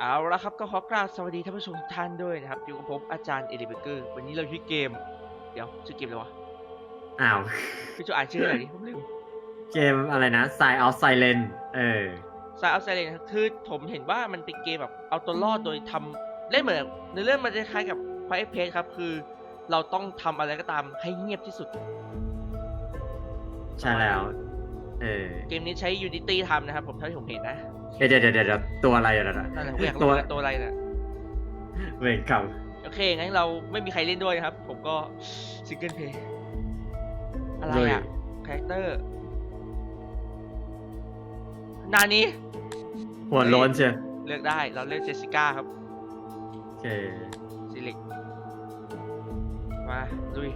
เอาละครับก็ขอกราบสวัสดีท่านผู้ชมทุกท่านด้วยนะครับ อยู่กับผมอาจารย์เอลิเบเกอร์วันนี้เราอยู่ที่เกม เดี๋ยวชื่อเกมอะไรวะอ้าวพี่จูอ่านชื่ออะไรดิผมลืมเกมอะไรนะ Side of Silence เออซาอัลไซเลนคือผมเห็นว่ามันเป็นเกมแบบเอาตัวรอดโดยทำเล่นเหมือนในเรื่องมันจะคล้ายกับไฟเพจครับ คือเราต้องทำอะไรก็ตามให้เงียบที่สุด ใช่แล้ว เออ เกมนี้ใช้ Unity ทำนะครับผมเท่าที่ผมเห็นนะ เดี๋ยวเดี๋ยวเดี๋ยวเดี๋ยวตัวอะไรอะนะนั่นแหละผมอยากตัรู้วว่าตัวอะไรนะเวรกรรมโอเค งั้นเราไม่มีใครเล่นด้วยนะครับ ผมก็ซิงเกิลเพย์อะไรเลยอะคาแรคเตอร์นานี้หัวโล้นเชียวเลือกได้เราเลือกเจสสิก้าครับโอเคซิลิกมาลุย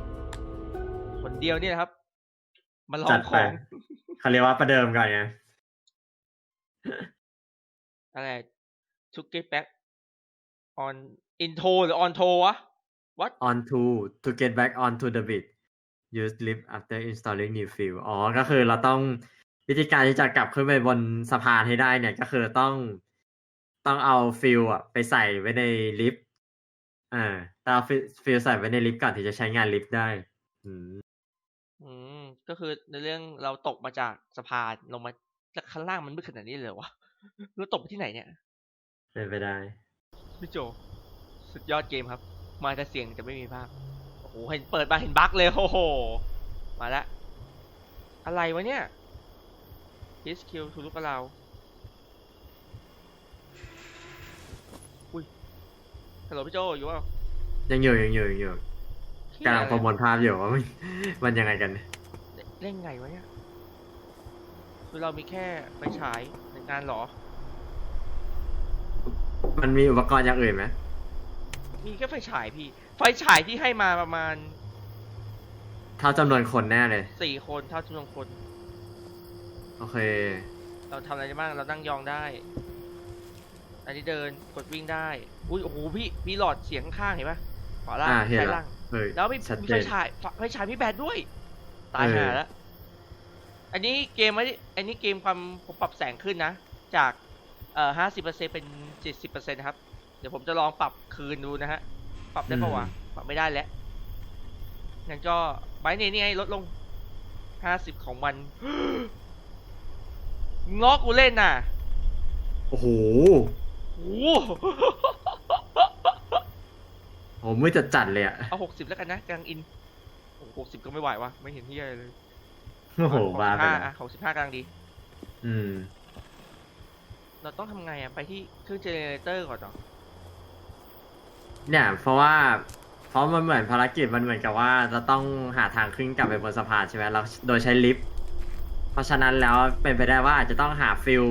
คนเดียวนี่นะครับ มาลอจังดขไปองเขาเรียกว่าประเดิมก่อนไง อะไร to get back on intro หรือ on to วะ what on to to get back onto the beat use lift after installing new field อ๋อ ก็คือเราต้องวิธีการที่จะกลับขึ้นไปบนสะพานให้ได้เนี่ย ก็คือต้องต้องเอาฟิลอะไปใส่ไว้ในลิฟต์อ่าต้องเอาฟิลใส่ไว้ในลิฟต์ก่อนที่จะใช้งานลิฟต์ได้ อืม อืม ก็คือในเรื่องเราตกมาจากสะพานลงมาแล้วข้างล่างมันมืดขนาดนี้เลยเหรอวะ เราตกไปที่ไหนเนี่ย เป็นไปได้ พี่โจ สุดยอดเกมครับ มาแต่เสียงแต่ไม่มีภาพ โอ้โห เห็นเปิดมาเห็นบั๊กเลย โอ้โห มาละ อะไรวะเนี่ย HQ ทูลุกเราอุ้ย ฮัลโหลพี่โจ อยู่เปล่า ยังอยู่ยังอยู่ยังอยู่เหี้ยกำลังอะไรประมวลภาพอยู่ว่ามันมันยังไงกันเล่นไงวะเนี่ย คือเรามีแค่ไฟฉายในงานเหรอ มันมีอุปกรณ์อย่างอื่นไหมมีแค่ไฟฉายพี่ ไฟฉายที่ให้มาประมาณเท่าจำนวนคนแน่เลย สี่คนเท่าจำนวนคน โอเค เราทำอะไรได้บ้าง เรานั่งยองได้ อันนี้เดิน กดวิ่งได้ อุ้ยโอ้โหพี่ มีหลอดเสียงข้างๆเห็นปะขวาล่างอ่าเห็นซ้ายละล่าง เฮ้ยแล้วมีชัดมีเจไฟน ฉายไฟไฟฉายมีแบตด้วย ตายเออห่าแล้ว อันนี้เกมไม่ได้ อันนี้เกมความผมปรับแสงขึ้นนะ จากเอ่อห้าสิบเปอร์เซ็นเป็นเจ็ดสิบเปอร์เซ็นนะครับ เดี๋ยวผมจะลองปรับคืนดูนะฮะ ปรับได้ปะวะ ปรับไม่ได้แล้วงั้นก็ไบเนนี่ไงลดลงห้าสิบของมันงอกกูเล่นน่ะ โอ้โหโอ้โหโหมืดจัดจัดๆเลยอะเอาหกสิบแล้วกันนะกำลังอินหกสิบก็ไม่ไหววะไม่เห็นที่อะไรเลย โอ้โหบ้าไปห้าแล้วอะหกสิบห้ากำลังดี อืม เราต้องทำไงอะ ไปที่เครื่องเจเนเรเตอร์ก่อนเหรอ เนี่ย เพราะว่า เพราะมันเหมือนภารกิจมันเหมือนกับว่าจะต้องหาทางขึ้นกลับไปบนสะพานใช่ไหมเราโดยใช้ลิฟต์ เพราะฉะนั้นแล้วเป็นไปได้ว่าอาจจะต้องหาฟิล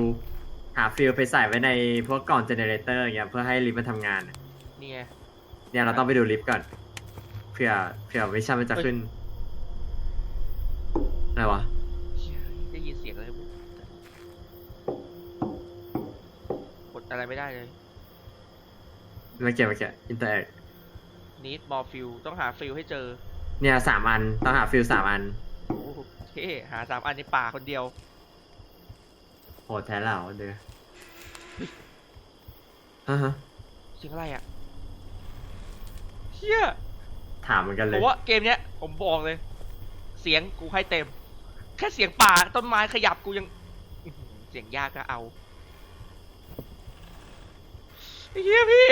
หาฟิลไปใส่ไว้ในพวกกล่องเจเนเรเตอร์อย่างเงี้ยเพื่อให้ลิฟต์มันทำงานนี่ไงเนี่ยเราต้องไปดูลิฟต์ก่อนเผื่อเผื่อวิชั่นมันจะขึ้น อะไรวะเชี่ยได้ยินเสียงเลยกดอะไรไม่ได้เลยเมื่อกี้เมื่อกี้อินเตอร์แอค need more fuel ต้องหาฟิลให้เจอ เนี่ยสามอัน ต้องหาฟิลสามอัน โอเคหาสามอันในป่าคนเดียว โหดแท้แล้วเด้ออ่าฮะ เสียงอะไรอะเชี่ยถามเหมือนกันเลผย มว่าเกมเนี้ยผมบอกเลย เสียงกูให้เต็มแค่เสียงป่าต้นไม้ขยับกูยังอื้อหือเสียงยากก็เอาไอ้เฮียพี่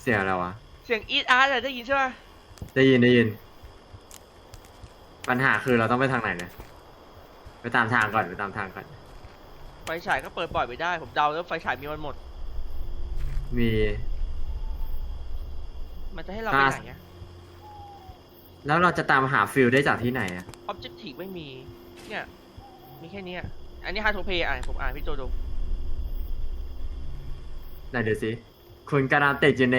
เสียงอะไรวะ เสียงอีดอาร์ตอะได้ยินใช่ไหมได้ยินได้ยิน ปัญหาคือเราต้องไปทางไหนเนี่ยไปตามทางก่อนไปตามทางก่อน ไฟฉายก็เปิดปล่อยไม่ได้ ผมเดาแล้วไฟฉายมีมันหมด มี มันจะให้เราไปอ่าไหนอะ แล้วเราจะตามหาฟิลได้จากที่ไหนอะออบเจกตีไม่มี เนี่ย มีแค่เนี้ยอันนี้ฮาร์โทเพย์อะผมอ่านพี่โจดูไหนดูสิ คุณกำลังติดอยู่ใน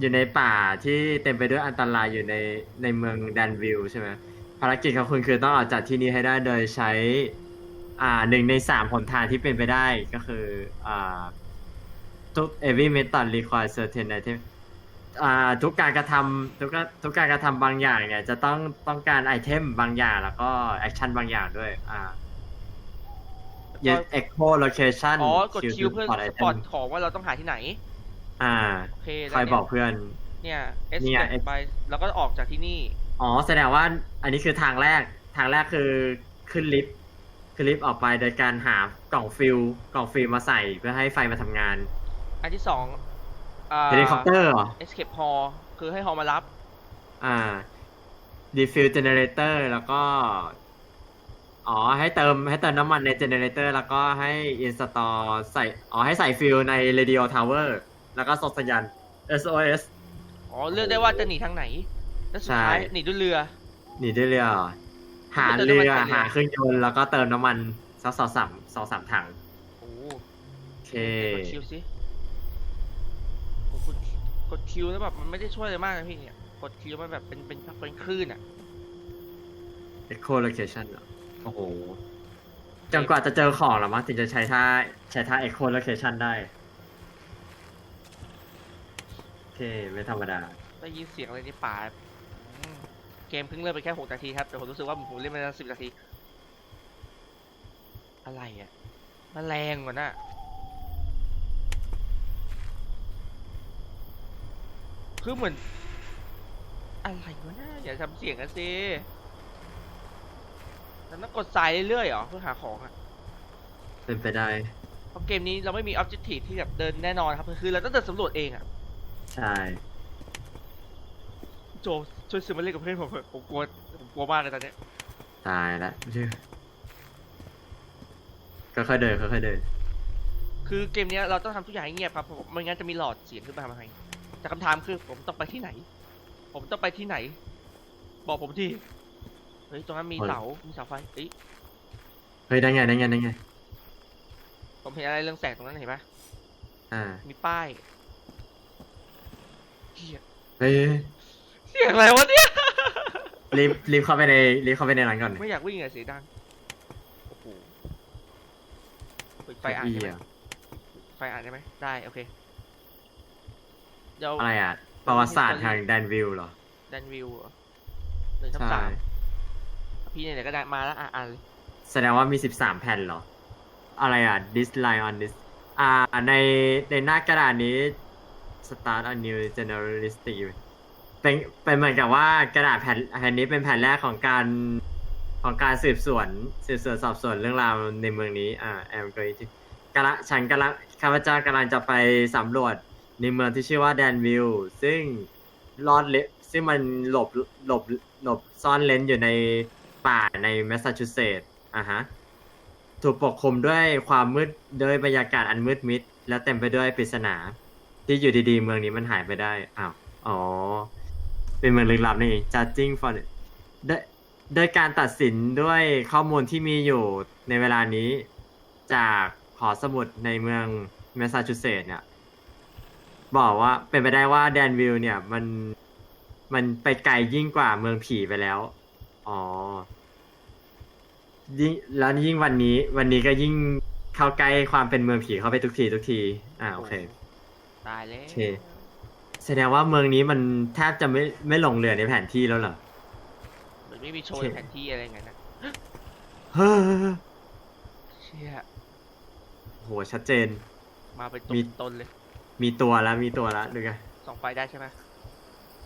อยู่ในป่าที่เต็มไปด้วยอันตรายอยู่ในในเมืองแดนวิลใช่ไหมภารกิจของคุณคือต้องออกจากที่นี้ให้ได้โดยใช้ อ่าหนึ่งในสามหนทางที่เป็นไปได้ก็คือ อ่าทุก every method require certain item อ่า ทุกการกระทำทุกทุกการกระทำบางอย่างเนี่ย จะต้องต้องการไอเทมบางอย่างแล้วก็แอคชั่นบางอย่างด้วย อ่าเเย็น echo location อ๋อกด Q คิวเพื่อ spot ส item ปอตของว่าเราต้องหาที่ไหน อ่าโอเคคอยบอกเพื่อน เนี่ยนี่ไง escape by แล้วก็ออกจากที่นี่ อ๋อแสดงว่าอันนี้คือทางแรกทางแรกคือขึ้นลิฟต์ขึ้นลิฟต์ออกไปโดยการหากล่องฟิลกล่องฟิลมาใส่เพื่อให้ไฟมาทำงาน อันที่สองอ่า เฮลิคอปเตอร์เหรอ escape hall คือให้ฮอมารับ อ่า defuel generator แล้วก็ อ๋อ ให้เติมให้เติมน้ำมันใน generator แล้วก็ให้ install ใส่ อ๋อ ให้ใส่ฟิลใน radio tower แล้วก็ส่งสัญญาณ SOS อ๋อ เลือกได้ว่าจะหนีทางไหน แล้วสุดท้าย ใช่ หนีด้วยเรือ หนีด้วยเรือเหรอหาเติมเรืน้ำมันอใส่เรือ หาเครื่องยนต์แล้วก็เติมน้ำมันสักสองสามสองสามถัง โอ้โอเคกดคิวสิโอ้กด กดคิวแล้วแบบมันไม่ได้ช่วยอะไรมากนะพี่เนี่ยกดคิวมันแบบเป็นเป็นเป็นคลื่นอะ Echo Location เหรอโอ้โหจนกว่าจะเจอของแล้วมั้งถึงจะใช้ท่าใช้ท่า Echo Location ได้ โอเค ไม่ธรรมดา ได้ยินเสียงอะไรในป่าอืมเกมเพิ่งเริ่มไปแค่หกนาทีครับ แต่ผมรู้สึกว่าผมเล่นมาแล้วสิบนาที อะไรอะแมลงวะน่ะ คือเหมือน อะไรวะน่ะอย่าทำเสียงกันสิแล้วต้องกดสายเรื่อยๆเหรอเพื่อหาของอะเป็นไปได้ เพราะเกมนี้เราไม่มีออบเจกตีที่แบบเดินแน่นอนครับ คือเราต้องเดินสำรวจเองอะใช่ โจช่วยซื้อมาเล่นกับเพื่อนผมเถอะผมกลัวผมกลัวมากเลยตอนเนี้ยตายแล้วก็ค่อยๆเดินค่อยๆเดิน คือเกมเนี้ยเราต้องทำทุกอย่างให้เงียบครับเพราะไม่งั้นจะมีหลอดเสียงขึ้นมาทำไม แต่คำถามคือผมต้องไปที่ไหน ผมต้องไปที่ไหน บอกผมทีเฮ้ยตรงนั้นมีโอ้ยเสา มีเสาไฟเอ้ยเฮ้ยได้ไงได้ไงได้ไง ผมเห็นอะไรเรื่องแสงตรงนั้นเห็นปะอ่า มีป้ายเหี้ยเฮ้ยเสียงอะไรวะเนี่ย รีบรีบเข้าไปในรีบเข้าไปในร้านก่อนไม่อยากวิ่งอะเสียงดัง โอ้โหเปิดไฟอ่านอีได้ไหมอะไฟอ่านได้ไหมได้ โอเค เดี๋ยวอะไรอะ ประวัติศาสตร์ทางแดนวิลเหรอดันวิวเหรอหนึ่งทับใช่สามพี่ไหนๆก็ได้มาแล้วอะอ่านเลยแสดงว่ามีสิบสามแผ่นเหรอ อะไรอะ this line on this อ่าในในหน้ากระดาษนี้ start a new generalistic event เป็นเป็นเหมือนกับว่ากระดาษแผ่นแผ่นนี้เป็นแผ่นแรกของการของการสืบสวนสืบสวนสอบสวนเรื่องราวในเมืองนี้อ่า I'm going to กำลังฉันกำลังข้าพเจ้ากำลังจะไปสำรวจ ในเมืองที่ชื่อว่าแดนวิลซึ่งรอดเลซึ่งมันหลบหลบหลบซ่อนเลนอยู่ในป่าในแมสซาชูเซตส์อะฮะถูกปกคลุมด้วยความมืดด้วยบรรยากาศอันมืดมิด และเต็มไปด้วยปริศนา ที่อยู่ดีๆ เมืองนี้มันหายไปได้อ้าวอ๋อ เป็นเมืองลึกลับนี่ judging for ด้วยด้วยการตัดสินด้วยข้อมูลที่มีอยู่ในเวลานี้ จากหอสมุดในเมืองแมสซาชูเซตส์เนี่ย บอกว่า เป็นไปได้ว่าแดนวิลเนี่ย มันมันไปไกลยิ่งกว่าเมืองผีไปแล้ว อ๋อ ยิ่งแล้วยิ่งวันนี้ วันนี้ก็ยิ่งเข้าใกล้ความเป็นเมืองผีเข้าไปทุกทีทุกที อ่าโอเค ตายแล้วโอเคแสดงว่าเมืองนี้มันแทบจะไม่ไม่หลงเหลือในแผนที่แล้วเหรอเหมือนไม่มีโชว์โอเคในแผนที่อะไรอย่างนั้นนะเฮ้อเชี่ยโหชัดเจน มาเป็นมีตนตนเลย มีตัวแล้วมีตัวแล้วดูกันส่องไฟได้ใช่ไหม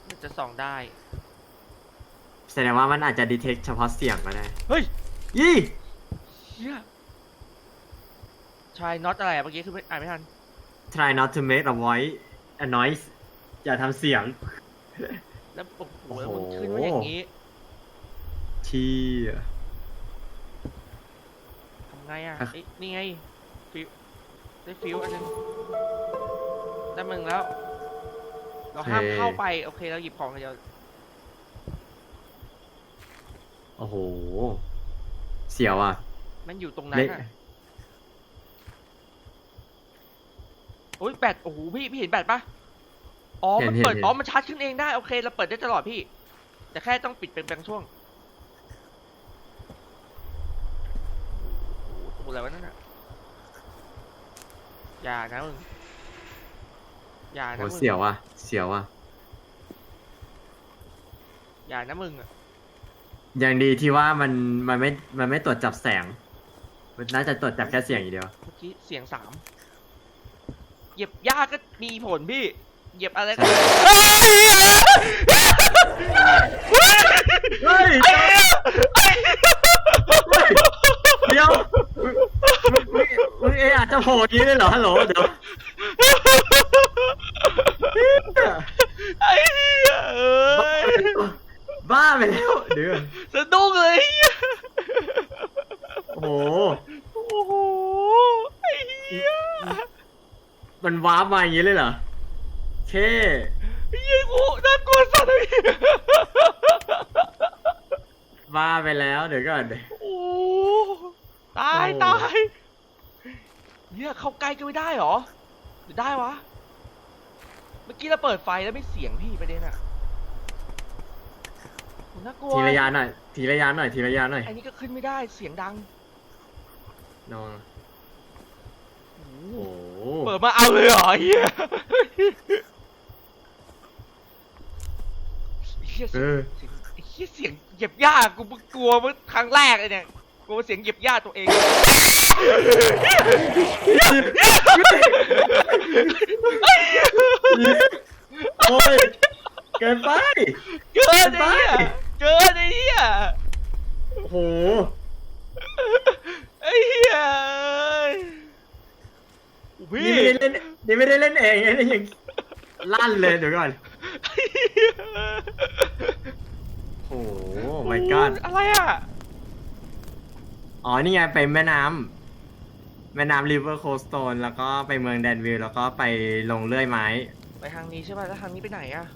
มันจะส่องได้ แสดงว่ามันอาจจะดีเทคเฉพาะเสียงก็ได้ เฮ้ยยี่เชี่ยชายน็อตอะไรอะเมื่อกี้คือไม่อ่านไม่ทัน try not to make a voice a noise อย่าทำเสียง แล้วโอ้โหโอ้โหแล้วมันขึ้นมาอย่างนี้ที่ทำไงอะอะเอ้ยนี่ไงฟิวได้ฟิวอันนึง ได้มึงแล้ว เราห้ามเข้าไป โอเค เราหยิบของกันเดียวโอ้โห เสียวอะ มันอยู่ตรงนั้นเละอะโอ้ยแบตโอ้โหพี่พี่เห็นแบตปะอ๋อเห็มันนเห็นเปิดเห็นอ๋อ มันชาร์จขึ้นเองได้ โอเค เราเปิดได้ตลอดพี่ แต่แค่ต้องปิดเป็นบางช่วงโอ้โหตัวอะไรวะนั่นอะอย่านะมึง อย่าโหนะมึงเสียวอะ เสียวอะ อย่านะมึงอะอย่างดีที่ว่ามันมันไม่ มันไม่ตรวจจับแสงมมันน่าจะตรวจจับแค่เสียงอย่างเดียว เมื่อกี้เสียงสามเหยียบหญ้าก็มีผลพี่เหยียบอะไรก็ใช่เฮ้ยเฮ้ยไอ้เหี้ยไอ้เหี้ย เดี๋ยวมึงมึงมึงเอะอาจจะโหดอย่างนี้เลยเหรอฮัลโหลเดี๋ยว ไอ้เหี้ยเอ้ยบ้าไปแล้วเดี๋ยวก่อนสะดุ้งเลยโอ้โห โอ้โหไอ้เหี้ยมันวาร์ปมาอย่างนี้เลยเหรอเคไอ้เหี้ยกูน่ากลัวสัตว์เลยบ้าไปแล้วเดี๋ยวก่อน โอ้ตายโอ้ ตายเนี่ยเข้าใกล้ก็ไม่ได้เหรอหรือได้วะเมื่อกี้เราเปิดไฟแล้วไม่เสียงพี่ประเด็นอะโหน่ากลัวทีละยานหน่อยทีละยานหน่อยทีละยานหน่อยอันนี้ก็ขึ้นไม่ได้เสียงดังนอนโอ้โอ้โหโหเปิดมาเอาเลยเหรอเฮียเฮียเอเสียงอไอ้เฮียเสียงเหยียบหญ้ากูเพิ่งกลัวเมื่อครั้งแรกเลยเนี่ย กลัวเสียงเหยียบหญ้าตัวเอง โอ้ยเกินไป เกินไอ้เหี้ยเกินไอ้เหี้ยโอ้โห ไอ้เหี้ยพี่นี่ไม่ได้เล่นนี่ไม่ได้เล่นเองไอ้นี่ยังลั่นเลยเดี๋ยวก่อน ไอ้เหี้ยโอ้โห my god อะไรอะ อ๋อ นี่ไงไปแม่น้ำแม่น้ำริเวอร์โคสโตนแล้วก็ไปเมืองแดนวิลแล้วก็ไปลงเลื่อยไม้ ไปทางนี้ใช่ป่ะแล้วทางนี้ไปไหนอะ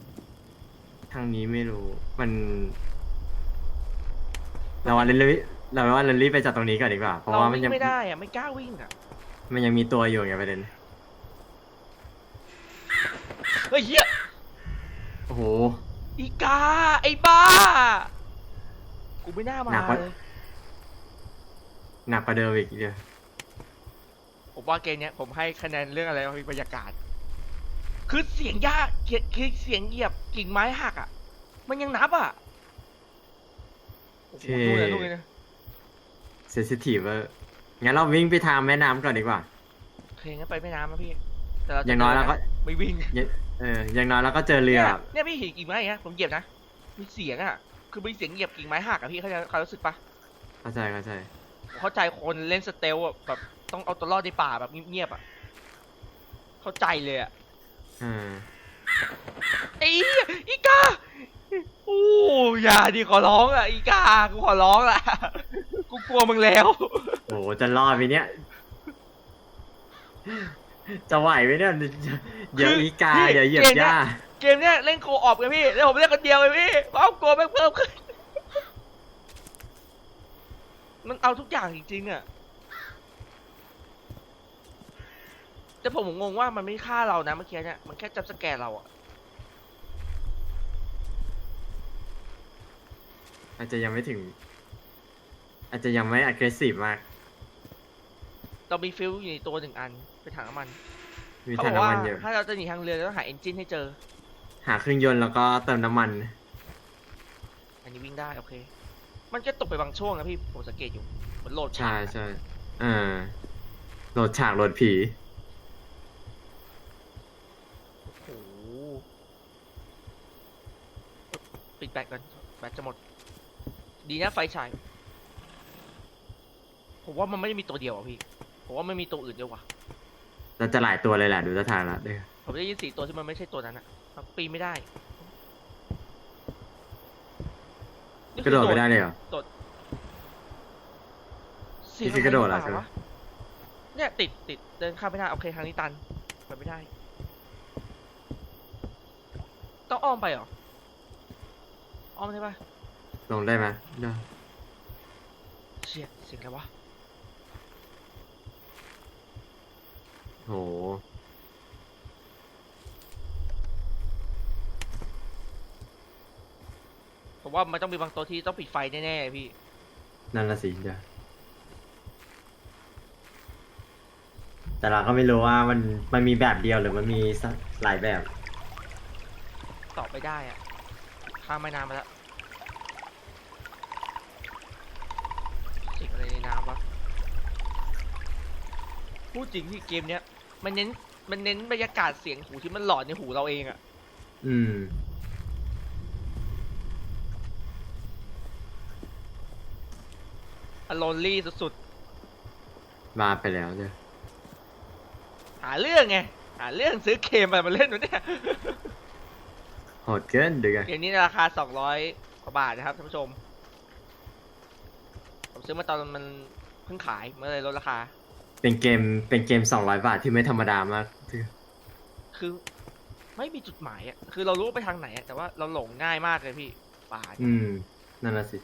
ทางนี้ไม่รู้ มัน เราว่าเรารีบเราว่าเรารีบไปจากตรงนี้ก่อนดีกว่า เพราะเราว่ามันวิ่งยังไม่ได้อะไม่กล้าวิ่งอะมันยังมีตัวอยู่ไงประเด็น เฮ้ยเหี้ยโอ้โห อีกาไอ้บ้า กูไม่น่ามาหนักกว่า เลย หนักกว่าเดิมอีกเดียวผมว่าเกมเนี้ยผมให้คะแนนเรื่องอะไรวะพี่บรรยากาศ คือเสียงยากเกียคือเสียงเหยียบกิ่งไม้หักอะ มันยังนับอะโอ้โหดูเลยดูเลยนะเซนซิทีฟเวอร์งั้นเราวิ่งไปทางแม่น้ำก่อนดีกว่าโอเคงั้นไปแม่น้ำนะพี่แต่เราจะอย่างน้อยเราก็ไม่วิ่งอย่าเอออย่างน้อยเราก็เจอเรือเนี่ยเนี่ยพี่เห็นกิ่งไม้อย่างเงี้ยผมเหยียบนะมีเสียงอะ คือมีเสียงเหยียบกิ่งไม้หักอะพี่เขาใจเขารู้สึกปะเข้าใจเข้าใจ เข้าใจคนเล่นสเตลอะแบบต้องเอาตัวรอดในป่าแบบเงียบๆอะเข้าใจเลยอะอ่าไอ้เหี้ยอีกาโอ้อย่าดิขอร้องอะอีกากูขอร้องอะกูกลัวมึงแล้ว โอ้โหจะรอดไหมเนี่ย จะไหวไหมเนี่ยเดี๋ยวอีกาพี่เดี๋ยวเหยียบเกมหเนี้ญ้า เกมเนี้ยเล่นโคออฟกันพี่แล้วผมเล่นคนเดียวเลยพี่เพราะกลัวแม่งเพิ่มขึ้น มันเอาทุกอย่างจริงๆอะ แต่ผมงงว่ามันไม่ฆ่าเรานะเมื่อกี้เนี่ย มันแค่จับสแกนเราอะ อาจจะยังไม่ถึง อาจจะยังไม่ aggressive มาก เรามีฟิลอยู่ในตัวหนึ่งอันเป็นถังน้ำมันมีเขาทาบงอกว่าน้ำมันเยอะ ถ้าเราจะหนีทางเรือเราต้องหาเอนจินให้เจอ หาเครื่องยนต์แล้วก็เติมน้ำมัน อันนี้วิ่งได้ โอเค มันก็ตกไปบางช่วงนะพี่ผมสังเกตอยู่มันโหลดใช่ฉากอะใช่อ่าโหลดฉากโหลดผี โอ้โหปิดแบตก่อนแบตจะหมด ดีนะไฟฉาย ผมว่ามันไม่ได้มีตัวเดียวอะพี่ ผมว่าไม่มีตัวอื่นด้วยว่ะเราจะหลายตัวเลยแหละดูท่าทางแล้วเด้อผมได้ยินสี่ตัวที่มันไม่ใช่ตัวนั้นอะมันปีนไม่ได้ นี่กคืระอโดดไม่ได้เลยเหรอ เสียงนี่คือกระโดดเหรออไเปล่าวะเนี่ยติดติดเดินข้ามไม่ได้โอเคทางนี้ตันไปไม่ได้ ต้องอ้อมไปเหรอ อ้อมได้ปะลงได้ไหมได้เชี่ยเสียงอะไรวะ โห ผมว่ามันต้องมีบางตัวที่ต้องปิดไฟแน่ๆพี่ นั่นละสิเดี๋ยวแต่เราก็ไม่รู้ว่ามันมันมีแบบเดียวหรือมันมีสักหลายแบบ ตอบไม่ได้อะข้ามแม่น้ำมาแล้วสิ่งอะไรในน้ำวะพูดจริงที่เกมเนี้ย มันเน้นมันเน้นบรรยากาศเสียงหูที่มันหลอนในหูเราเองอะอืม อารอนลี่สุดมาไปแล้วเนี่ยๆ หาเรื่องไง หาเรื่องซื้อเกมอะไรมาเล่นวะเนี่ย โหดเกินเดือเกมนี้ราคา 200 กว่าบาทนะครับท่านผู้ชม ผมซื้อมาตอนมันเพิ่งขายเมื่อเลยลดราคา เป็นเกมเป็นเกมสองร้อยบาทที่ไม่ธรรมดามากคือไม่มีจุดหมายอะคือเรารู้ว่าไปทางไหนอะแต่ว่าเราหลงง่ายมากเลยพี่ป่าเนี่ยอืม นั่นน่ะสิ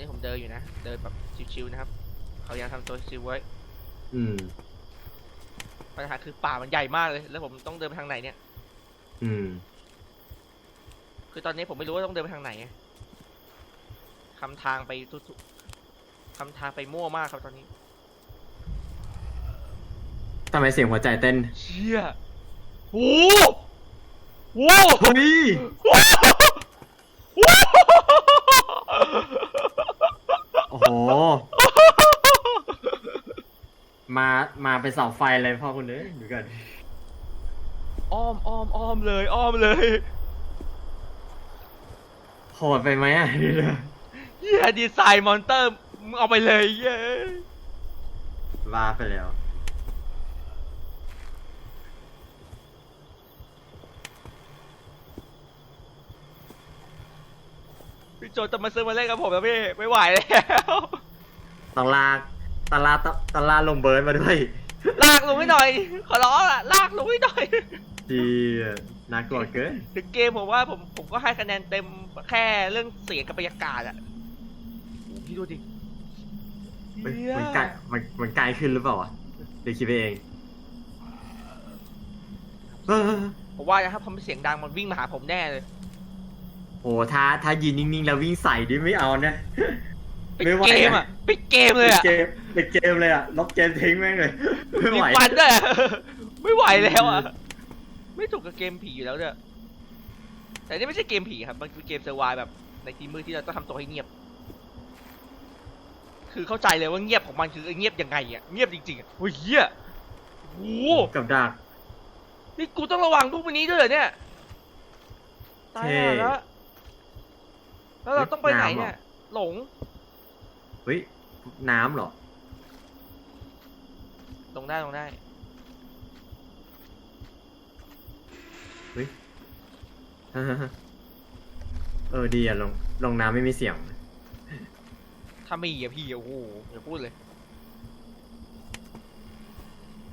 นี่ผมเดินอยู่นะ เดินแบบชิวๆนะครับ เขายังทำตัวชิวไว้ อืม ปัญหาคือป่ามันใหญ่มากเลย แล้วผมต้องเดินไปทางไหนเนี่ย อืม คือตอนนี้ผมไม่รู้ว่าต้องเดินไปทางไหนไงคำทางไปทุกๆคำทางไปมั่วมากครับตอนนี้ ทำไมเสียงหัวใจเต้น เชี่ยโอ้โหเฮ้ยโอ้ โห มามาเป็นเสาไฟเลยพ่อคุณเอ้ยดูกันอ้อมอ้อมอ้อมเลย อ้อมเลยโหดไปไหมอะเฮียดีไซน์มอนเตอร์มึงเอาไปเลยเย้ว่าไปแล้ว พี่โจจะมาซื้อมาเล่นกับผมแล้วพี่ไม่ไหวแล้วต้องลากตองลากต้องลากลงเบิร์ดมาด้วยลากลงให้หน่อย ขอร้องอะลากลงให้หน่อยดีน่ากลัวเกินถึงเกมผมว่าผมผมก็ให้คะแนนเต็มแค่เรื่องเสียงกับบรรยากาศอะโอ้พี่ดูดิเฮ้ยเหี้ยมันไกลมันมันไกลขึ้นหรือเปล่าวะเดี๋ยวคิดไปเองเออผมว่านะครับพอมันเสียงดังมันวิ่งมาหาผมแน่เลย โหถ้าถ้ายืนนิ่งๆแล้ววิ่งใส่ดิไม่เอานะปิดไม่ไหวเกมอะปิดเกมเลยอะปิดเกมปิดเกมเลยอะลบเกมทิ้งแม่งเลยไม่มีไหวฟันด้วยอะไม่ไหวแล้วอะไม่ถูกกับเกมผีอยู่แล้วเนี่ยแต่นี่ไม่ใช่เกมผีครับมันคือเกมเซอร์ไวแบบในทีมือที่เราต้องทำตัวให้เงียบ คือเข้าใจเลยว่าเงียบของมันคือเงียบยังไงอะเงียบจริงๆอะโอ้ยเหี้ยโอ้โหกับดักนี่กูต้องระวังพวกนี้ด้วยเหรอเนี่ยตายเท่แล้ว แล้วเราต้องไปไหนน้ำเหรอเนี่ย หลง เฮ้ย น้ำเหรอ ลงได้ลงได้เออดีอะลง ลงน้ำไม่มีเสียง ถ้ามีอะพี่โอ้โหอย่าพูดเลย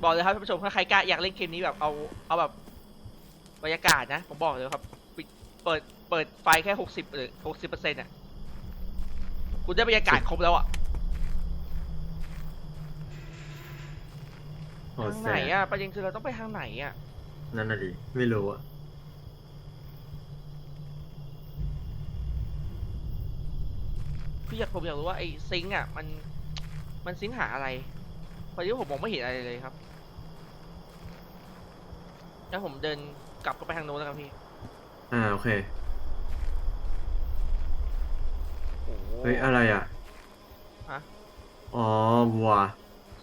บอกเลยครับท่านผู้ชมถ้าใครกล้าอยากเล่นเกมนี้แบบเอา เอาแบบบรรยากาศนะ ผมบอกเลยครับปิดเปิด เปิดไฟแค่หกสิบหรือหกสิบเปอร์เซ็นต์อะคุณได้บรรยากาศครบแล้วอะโหทางแสไหนบอะประเด็นคือเราต้องไปทางไหนอะนั่นน่ะดิไม่รู้อะพี่อยากผมอยากรู้ว่าไอ้ซิงค์อะมันมันซิงค์หาอะไรพอดีว่าผมมองไม่เห็นอะไรเลยครับแล้วผมเดินกลับก็ไปทางโน้นแล้วกันพี่ อ่าโอเค โอ้โห เฮ้ยอะไรอะฮะ อ๋อวัว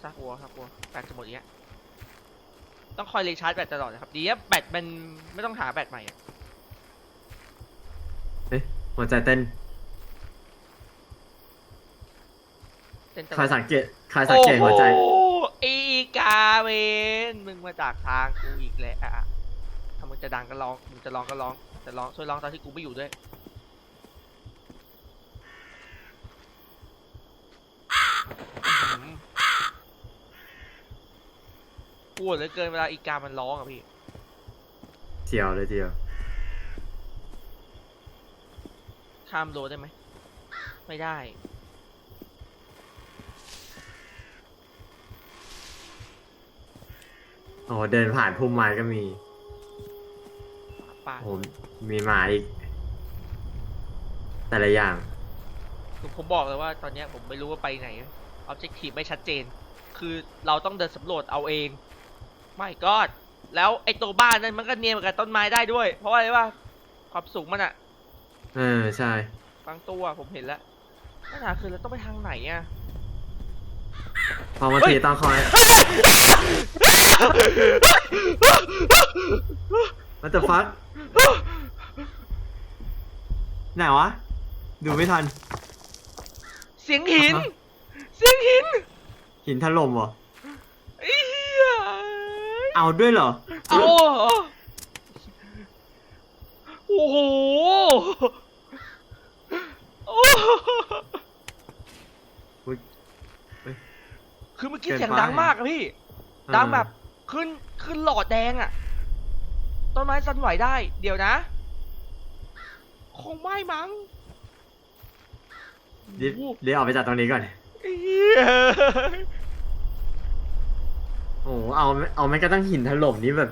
ซากวัวครับวัวแบตจะหมดอีกแล้วต้องคอยรีชาร์จแบตตลอดนะครับดีนะแบตมันไม่ต้องหาแบตใหม่อะเฮ้ยหัวใจเต้นเต้นตลอด ใครสังเกตใครสังเกตหัวใจ โอ้โอีกาเวนมึงมาจากทางกูอีกแล้วอะถ้ามึงจะดังก็ร้อง มึงจะร้องก็ร้อง แต่ร้องช่วยร้องตอนที่กูไม่อยู่ด้วยอื้อหือ ปวดเหลือเกินเวลาอีกามันร้องอะพี่เที่ยวเลยเที่ยวข้ามโรได้ไหม ไม่ได้ โอ้เดินผ่านพุ่มไม้ก็มีป่าโอ้มีหมาอีก แต่ละอย่างคือผมบอกเลยว่าตอนเนี้ยผมไม่รู้ว่าไปไหนออบเจกตีฟไม่ชัดเจน คือเราต้องเดินสำรวจเอาเอง ไม่ก็แล้วไอ้ตัวบ้านนั้นมันก็เนียนกับต้นไม้ได้ด้วย เพราะว่าอะไรวะความสูงมันอะเออใช่บางตัวผมเห็นแล้วปัญหาคือเราต้องไปทางไหนอะพอบางทีต้องคอย What the fuck ไหนวะ ดูไม่ทัน เสียงหินอ่าฮะเสียงหิน หินถล่มเหรอไอ้เหี้ย เอาด้วยเหรอเอาเหรอโอ้โหโอ้โหอุ๊ยเอ้ย คือเมื่อกี้เกินเสียงไปดังมากอะพี่เออดังแบบขึ้นขึ้นหลอดแดงอะต้นไม้สั่นไหวได้ เดี๋ยวนะ คงไม่มั้งรีบโอ้โหรีบออกไปจากตรงนี้ก่อน เหี้ย โอ้โหเอาเอาไม่ก็ต้องหินถล่มนี่แบบ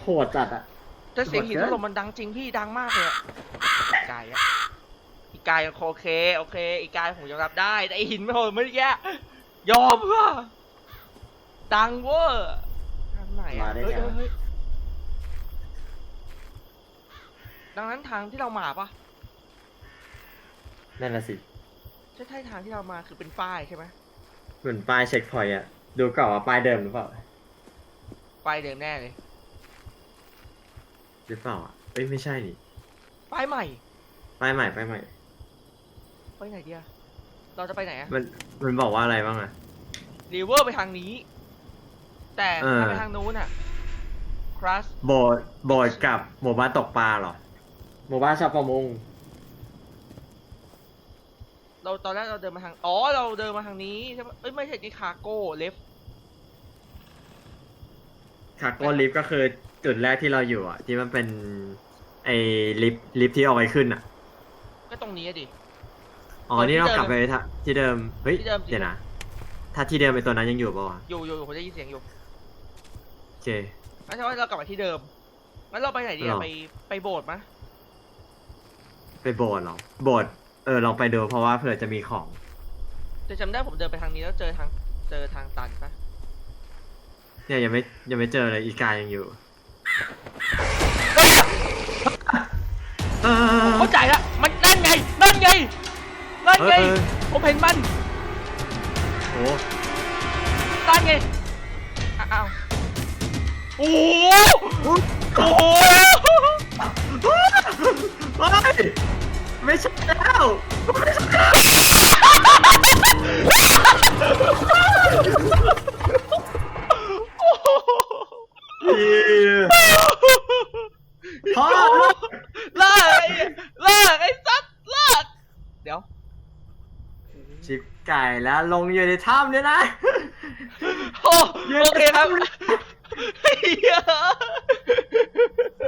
โหดจัดอะแต่เสียงหินโหดถเกินล่มมันดังจริงพี่ดังมากเลยอะอีกายอะอีกายยังโอเคโอเค อีกายผมยอมรับได้แต่ไอหินไม่โหดไม่แย่ยอมว่ะดังเวอร์ทางไหนอะมาได้เฮ้ยไง เฮ้ยเฮ้ยดังนั้นทางที่เรามาปะนั่นแหละสิ ใช่ใช่ทางที่เรามาคือเป็นฝ้ายใช่ไหม เหมือนป้ายเช็คพอยต์อะดูก่อนว่าป้ายเดิมหรือเปล่าฝ้ายเดิมแน่เลยหรือเปล่าอะเอ้ยไม่ใช่นี่ฝ้ายใหม่ป้ายใหม่ป้ายใหม่ ไปไหนเดียเราจะไปไหนอะมันมันบอกว่าอะไรบ้างอะ รีเวอร์ไปทางนี้ แต่เออ ถ้าไปทางนู้นอะครัสโบสถ์โบสถ์กับหมู่บ้านตกปลาเหรอหมู่บ้านชาวประมง เราตอนแรกเราเดินมาทาง อ๋อ เราเดินมาทางนี้ใช่ปะเอ้ย ไม่ใช่นี่คาโก้เลฟคาโก้ลิฟต์ก็คือจุดแรกที่เราอยู่อะที่มันเป็นไอ้ลิฟต์ลิฟต์ที่เอาไว้ขึ้นอะก็ตรงนี้อะดิ อ๋อเออที่นี่เราเดิมกลับไปทะที่เดิม เฮ้ย ที่เดิมจริงเดี๋ยวนะ ถ้าที่เดิมไอ้ตัวนั้นยังอยู่ป่าวะอยู่อยู่อยู่ผมได้ยินเสียงอยู่โอเค งั้นใช่ว่าเรากลับมาที่เดิม งั้นเราไปไหนดีหรอะอ ไปไปโบสถ์มะ ไปโบสถ์เหรอ โบสถ์ เออลองไปดูเพราะว่าเผื่อจะมีของจะจำได้ผมเดินไปทางนี้แล้วเจอทางเจอทางตันปะเนี่ยยังไม่ยังไม่เจอเลยอีกายังอยู่เออ เข้าใจละมันนั่นไงนั่นไงนั่นไงเออเออ ผมเห็นมันโอ้นั่นไงอะอ้าวโอ้โหโหโอ้โห เฮ้ย ไม่ใช่แล้วไม่ใช่แล้วเหี้ยพ่อเลิกไอ้เลิกไอ้สัตว์เลิกเดี๋ยว ชิบไก่แล้วลงอยู่ในถ้ำเนี่ยนะโอ้โอเคครับเฮ้ย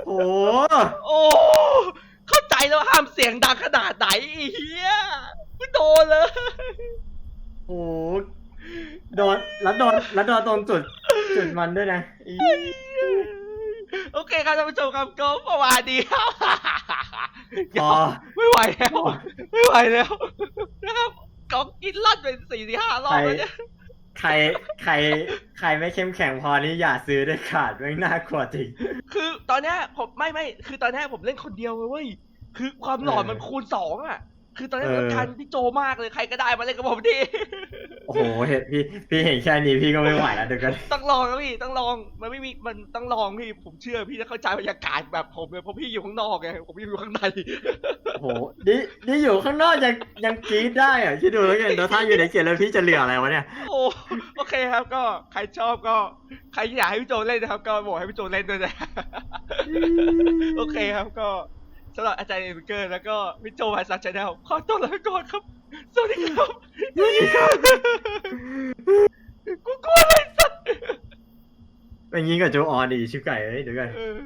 โอ้ โอ้เข้าใจแล้วว่าห้ามเสียงดังขนาดไหนไอ้เฮียไม่โดนเลย โหโดน แล้วโดนแล้วโดนตรงจุดจุดมันด้วยนะอีโอเคครับท่านผู้ชมครับก็ประมาณนี้ครับพอไม่ไหวแล้วพอไม่ไหวแล้วนะครับกองกินลั่นเป็นสี่ที่ห้ารอบแล้วเนี่ยใครใครใครไม่เข้มแข็งพอนี่อย่าซื้อได้ขาดแม่งน่ากลัวจริง คือตอนเนี้ยผมไม่ไม่คือตอนเนี้ยผมเล่นคนเดียวเลยเว้ยคือความหลอนเออมันคูณสองอะ คือตอนนี้เออผมการพี่โจมากเลยใครก็ได้มาเล่นกับผมทีโอ้โหเห็นพี่พี่เห็นแค่นี้พี่ก็ไม่ไหวแล้วเดี๋ยวกันต้องลองนะพี่ต้องลองมันไม่มีมันต้องลองพี่ผมเชื่อพี่จะเข้าใจบรรยากาศแบบผมเลยเพราะพี่อยู่ข้างนอกไงผมอยู่ข้างในโอ้โหนี่นี่อยู่ข้างนอกยังยังกรี๊ดได้อะคิดดูแล้วกันแล้วถ้าอยู่ในเกียร์แล้วพี่จะเหลืออะไรวะเนี่ยโอ้โอเคครับก็ใครชอบก็ ใครที่อยากให้พี่โจเล่นนะครับ ก็บอกให้พี่โจเล่นด้วยนะโอเคครับก็ สำหรับอาจารย์เอเกอร์ แล้วก็พี่โจไวซักชาแนลขอตัวลาไปก่อนครับ สวัสดีครับสวัสดีครับกูกลัวเลยสัตว์เป็นงี้กับโจออนดีชิบไก่เอ้ยเดี๋ยวกัน เออ